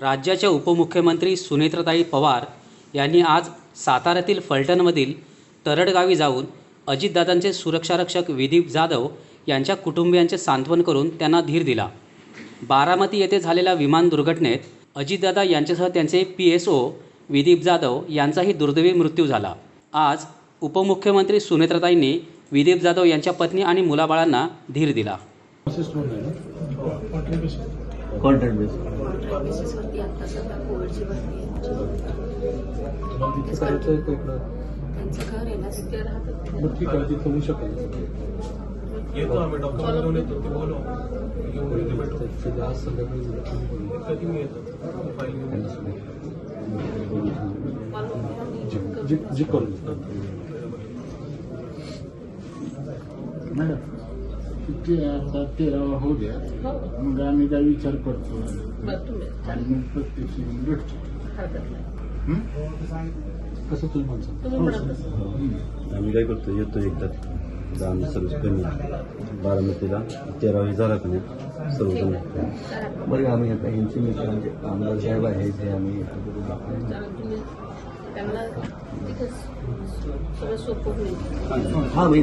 राज्याच्या उपमुख्यमंत्री सुनेत्रताई पवार यांनी आज साताऱ्यातील फलटणमधील तरडगावी जाऊन अजितदादांचे सुरक्षारक्षक विदीप जाधव यांच्या कुटुंबियांचे सांत्वन करून त्यांना धीर दिला. बारामती येथे झालेल्या विमान दुर्घटनेत अजितदादा यांच्यासह त्यांचे P S O Vidip Jadhav यांचाही दुर्दैवी मृत्यू झाला. आज उपमुख्यमंत्री सुनेत्रताईंनी विदीप जाधव यांच्या पत्नी आणि मुलाबाळांना धीर दिला. कॉन्ट्रॅक्ट बेस बेसिसवरती सध्या कोविडची भरती आहे करायचं आहे का त्यांचं घर आहे ना तिथे राहतात ठीक आहे तिथं होऊ शकेल येतो आम्ही डॉक्टर घेऊन येतो ते बोलू। घेऊन इथे भेटू आज संध्याकाळी. कधी मी येतो फाईल घेऊन जी- जी मॅडम। ते आता तेरावा होऊ द्या. मग आम्ही काय विचार करतो. आणि मग प्रत्यक्ष येऊन भेटतो. हं? कसं तुम्ही म्हणता. आम्ही काय करतो येतो एकदा. जाऊन सर्विस कमी. बारामतीला. तेरावी झाला का नाही? सर्व ठीक कमी आहे. करा. बरं आम्ही आता यांची मित्रांचे आमदार साहेब आहे ते आम्ही हा मी